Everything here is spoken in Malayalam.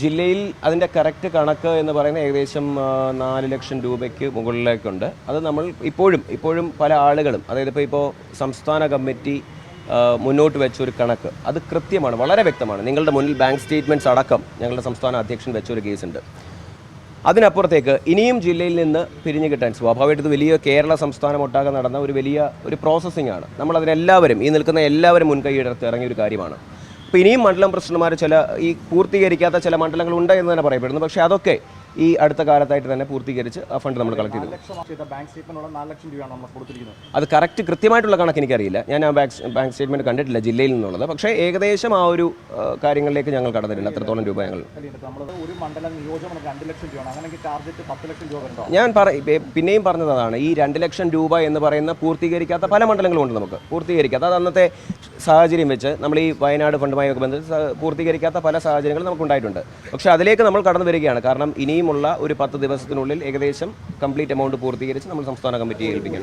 ജില്ലയിൽ അതിന്റെ കറക്റ്റ് കണക്ക് എന്ന് പറയുന്നത് ഏകദേശം നാല് ലക്ഷം രൂപയ്ക്ക് മുകളിലേക്കുണ്ട്. അത് നമ്മൾ ഇപ്പോഴും ഇപ്പോഴും പല ആളുകളും അതായത് ഇപ്പോൾ ഇപ്പോൾ സംസ്ഥാന കമ്മിറ്റി മുന്നോട്ട് വെച്ച ഒരു കണക്ക്. അത് കൃത്യമാണ് വളരെ വ്യക്തമാണ്. നിങ്ങളുടെ മുന്നിൽ ബാങ്ക് സ്റ്റേറ്റ്മെന്റ്സ് അടക്കം ഞങ്ങളുടെ സംസ്ഥാന അധ്യക്ഷൻ വെച്ചൊരു കേസുണ്ട്. അതിനപ്പുറത്തേക്ക് ഇനിയും ജില്ലയിൽ നിന്ന് പിരിഞ്ഞു കിട്ടാൻ സ്വാഭാവികമായിട്ട് ഇത് വലിയ കേരള സംസ്ഥാനം ഒട്ടാകെ നടന്ന ഒരു വലിയ ഒരു പ്രോസസ്സിംഗ് ആണ്. നമ്മൾ അതിനെല്ലാവരും ഈ നിൽക്കുന്ന എല്ലാവരും മുൻകൈയെടുത്ത് ഇറങ്ങിയ ഒരു കാര്യമാണ്. അപ്പോൾ ഇനിയും മണ്ഡലം പ്രസിഡന്റുമാർ ചില ഈ പൂർത്തീകരിക്കാത്ത ചില മണ്ഡലങ്ങളുണ്ട് എന്ന് തന്നെ പറയപ്പെടുന്നു. പക്ഷേ അതൊക്കെ ഈ അടുത്ത കാലത്തായിട്ട് തന്നെ പൂർത്തീകരിച്ച് ആ ഫണ്ട് നമ്മൾ കളക്ട് ചെയ്തു. അത് കറക്റ്റ് കൃത്യമായിട്ടുള്ള കണക്ക് എനിക്കറിയില്ല. ഞാൻ ആ ബാങ്ക് ബാങ്ക് സ്റ്റേറ്റ്മെന്റ് കണ്ടിട്ടില്ല ജില്ലയിൽ നിന്നുള്ളത്. പക്ഷേ ഏകദേശം ആ ഒരു കാര്യങ്ങളിലേക്ക് ഞങ്ങൾ കടന്നിട്ടുണ്ട്. അത്രത്തോളം രൂപ ഞങ്ങൾ. ഞാൻ പിന്നെയും പറഞ്ഞതാണ് ഈ രണ്ട് ലക്ഷം രൂപ എന്ന് പറയുന്ന പൂർത്തീകരിക്കാത്ത പല മണ്ഡലങ്ങളും ഉണ്ട് നമുക്ക്. പൂർത്തീകരിക്കാത്ത അത് അന്നത്തെ സാഹചര്യം വെച്ച് നമ്മൾ ഈ വയനാട് ഫണ്ടുമായി ബന്ധപ്പെട്ട് പൂർത്തീകരിക്കാത്ത പല സാഹചര്യങ്ങളും നമുക്കുണ്ടായിട്ടുണ്ട് പക്ഷേ അതിലേക്ക് നമ്മൾ കടന്നു വരികയാണ്. കാരണം ഇനിയുമുള്ള ഒരു പത്ത് ദിവസത്തിനുള്ളിൽ ഏകദേശം കംപ്ലീറ്റ് എമൗണ്ട് പൂർത്തീകരിച്ച് നമ്മൾ സംസ്ഥാന കമ്മിറ്റിയെ ഏൽപ്പിക്കണം.